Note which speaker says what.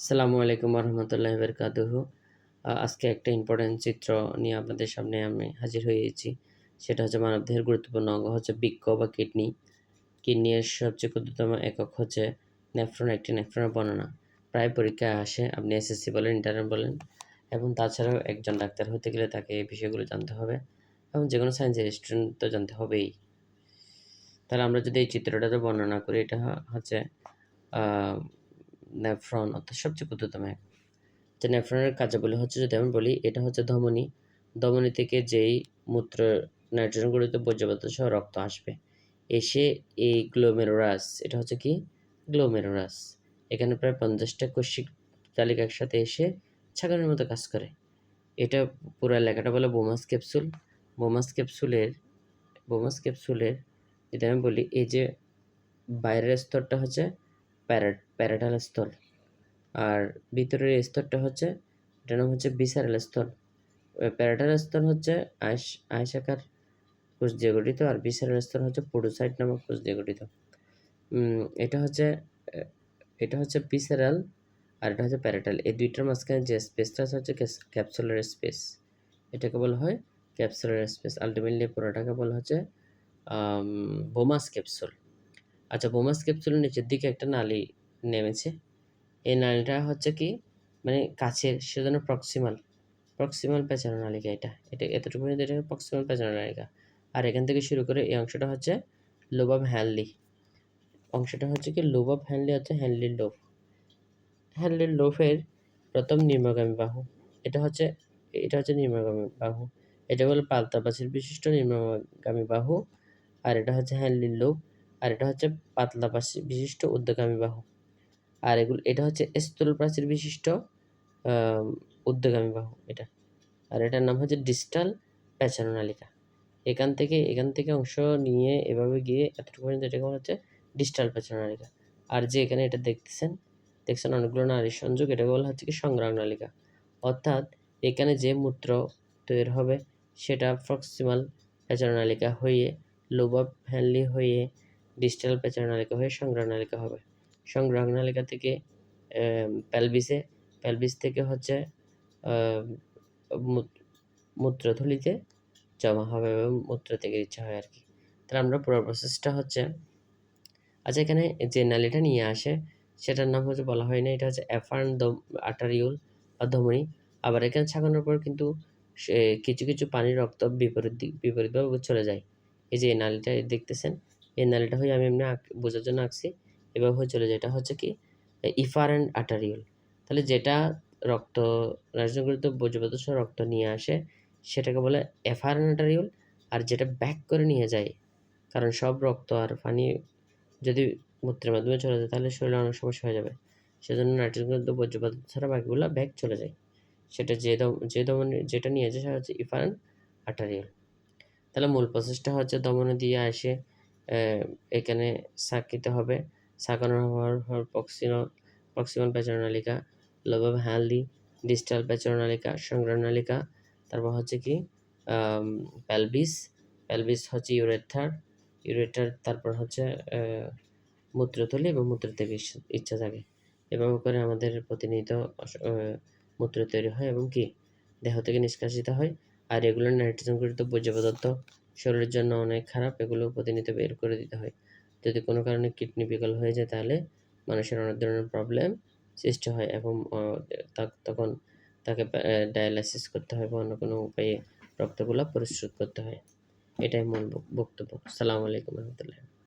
Speaker 1: আসসালামু আলাইকুম রহমতুল্লাহ বরকাতুহ আজকে একটা ইম্পর্টেন্ট চিত্র নিয়ে আপনাদের সামনে আমি হাজির হয়েছি সেটা হচ্ছে মানবদেহের গুরুত্বপূর্ণ অঙ্গ হচ্ছে বৃক্ক বা কিডনি। কিডনির সবচেয়ে ক্ষুদ্রতম একক হচ্ছে নেফ্রন, একটি নেফ্রনের বর্ণনা। প্রায় পরীক্ষায় আসে, আপনি এসএসসি বলেন ইন্টারনেট বলেন, এবং তাছাড়াও একজন ডাক্তার হতে গেলে তাকে এই বিষয়গুলো জানতে হবে, এবং যে কোনো সায়েন্সের স্টুডেন্ট তো জানতে হবেই। তাহলে আমরা যদি এই চিত্রটাতে বর্ণনা করি, এটা হচ্ছে নেফ্রন অর্থাৎ সবচেয়ে ক্ষুদ্রতম এক। যে নেফ্রনের কার্যাবলী হচ্ছে যদি আমি বলি, এটা হচ্ছে ধমনী। ধমনী থেকে যেই মূত্র নাইট্রোজেন গঠিত সহ রক্ত আসবে, এসে এই গ্লোমেরোরাস এটা হচ্ছে কি? গ্লোমেরোরাস এখানে প্রায় পঞ্চাশটা কৈশিক তালিকা একসাথে এসে ছাগলের মতো কাজ করে। এটা পুরো লেখাটা বলে বোমাস ক্যাপসুল। বোমাস ক্যাপসুলের বোমাস ক্যাপসুলের যদি আমি বলি, এই যে বাইরের স্তরটা হচ্ছে প্যারেটাল স্তর। আর ভিতরের স্তরটা হচ্ছে, এটার নাম হচ্ছে বিসারেল স্তর। প্যারেটাল স্তর হচ্ছে আইস আয়সাকার কোষ দিয়ে গঠিত, আর বিসারেল স্তর হচ্ছে পোডোসাইট নামক কোষ দিয়ে গঠিত। এটা হচ্ছে এটা হচ্ছে বিসারাল আর এটা হচ্ছে প্যারেটাল। এই দুইটার মাঝখানে যে স্পেসটা হচ্ছে ক্যাপসুলার স্পেস। এটাকে বলা হয় ক্যাপসুলার স্পেস। আলটিমেটলি পুরোটাকে বলা হচ্ছে বোমাস ক্যাপসুল। আচ্ছা বোমাস ক্যাপসুলের নিচের দিকে একটা নালি নেমেছে। এই নালিটা হচ্ছে কি মানে কাছের সেজন্য প্রক্সিমাল প্রক্সিমাল পেঁচানো নালিকা এটা। এটা এতটুকু এটা প্রক্সিমাল পেঁচানো নালিকা। আর এখান থেকে শুরু করে এই অংশটা হচ্ছে লোব অফ হ্যানলি অংশটা হচ্ছে কি লোব অফ হ্যানলি হচ্ছে হ্যানলির লোভ হ্যানলির লোভের প্রথম নিম্নগামী বাহু। এটা হচ্ছে এটা হচ্ছে নিম্নগামী বাহু। এটা বলে পাল্টাপাচির বিশিষ্ট নিম্নগামী বাহু। আর এটা হচ্ছে হ্যানলির লোভ আর এটা হচ্ছে পাতলা পাশি বিশিষ্ট উদ্যোগামী বাহু। আর এগুলো, এটা হচ্ছে স্থূল প্রাচীর বিশিষ্ট উদ্যোগামী বাহু এটা। আর এটার নাম হচ্ছে ডিস্টাল প্যাচানো নালিকা এখান থেকে এখান থেকে অংশ নিয়ে এভাবে গিয়ে এতটুকু পর্যন্ত এটাকে বলা হচ্ছে ডিস্টাল প্যাচানো নালিকা আর যে এখানে এটা দেখতেছেন, দেখছেন অনেকগুলো নারী সংযোগ, এটাকে বলা হচ্ছে কি সংগ্রাম নালিকা। অর্থাৎ এখানে যে মূত্র তৈরি হবে, সেটা প্রক্সিমাল প্যাচানো নালিকা হয়ে, লোবা ফ্যানলি হয়ে ডিজিটাল পেঁচার নালিকা হয়ে সংগ্রহ নালিকা হবে। সংগ্রহ নালিকা থেকে প্যালবিসে প্যালবিস থেকে হচ্ছে মূত্রথলিতে জমা হবে এবং মূত্র থেকে ইচ্ছা হয় আর কি। তাহলে আমরা পুরো প্রসেসটা হচ্ছে আচ্ছা এখানে যে নালিটা নিয়ে আসে, সেটার নাম হচ্ছে বলা হয় না, এটা হচ্ছে অ্যাফার্ন আটারিউল বা ধমনি। আবার এখানে ছাগানোর পর কিন্তু কিছু কিছু পানির রক্ত বিপরীত বিপরীতভাবে চলে যায়। এই যে এই নালিটা দেখতেছেন এই নালিটা হয়ে আমি এমনি বোঝার জন্য আঁকছি। এভাবে হয়ে চলে যায়, এটা হচ্ছে কি? ইফার অ্যান্ড আটারিউল তাহলে যেটা রক্ত রাজনগরিত বজ্রপাত রক্ত নিয়ে আসে, সেটাকে বলে এফার আটারিউল আর যেটা ব্যাক করে নিয়ে যায়, কারণ সব রক্ত আর পানি যদি মূত্রের মাধ্যমে চলে যায়, তাহলে শরীরে অনেক সমস্যা হয়ে যাবে। সেজন্য নাইট্রোজেনযুক্ত বজ্রপাত ছাড়া বাকিগুলো ব্যাক চলে যায়। সেটা যে দম, যে দমনে, যেটা নিয়ে যায়, সেটা হচ্ছে ইফারেন আটারিয়াল তাহলে মূল প্রসেসটা হচ্ছে দমনে দিয়ে আসে এখানে সাকিতে হবে। সাকানো হওয়ার পক্সিনো পক্সিমন নালিকা লোবাব হ্যালদি ডিজিটাল সংগ্রহ নালিকা তারপর হচ্ছে কি প্যালবিস প্যালবিস হচ্ছে ইউরেথার ইউরেটার তারপর হচ্ছে মূত্রথলি এবং মূত্র থেকে ইচ্ছা থাকে। এভাবে করে আমাদের প্রতিনিয়ত মূত্র তৈরি হয় এবং কি, দেহ থেকে নিষ্কাশিত হয়। আর এগুলো নাইট্রোজেন গঠিত বর্জ্য পদার্থ শরীরের জন্য অনেক খারাপ, এগুলো প্রতিনিয়ত বের করে দিতে হয়। যদি কোনো কারণে কিডনি বিকল হয়ে যায় তাহলে মানুষের অনেক ধরনের প্রবলেম সৃষ্টি হয় এবং তখন তাকে ডায়ালাইসিস করতে হয় বা অন্য কোনো উপায়ে রক্তগুলো পরিশোধ করতে হয়। এটাই মূল বক্তব্য। সালামু আলাইকুম রহমতুল্লাহ।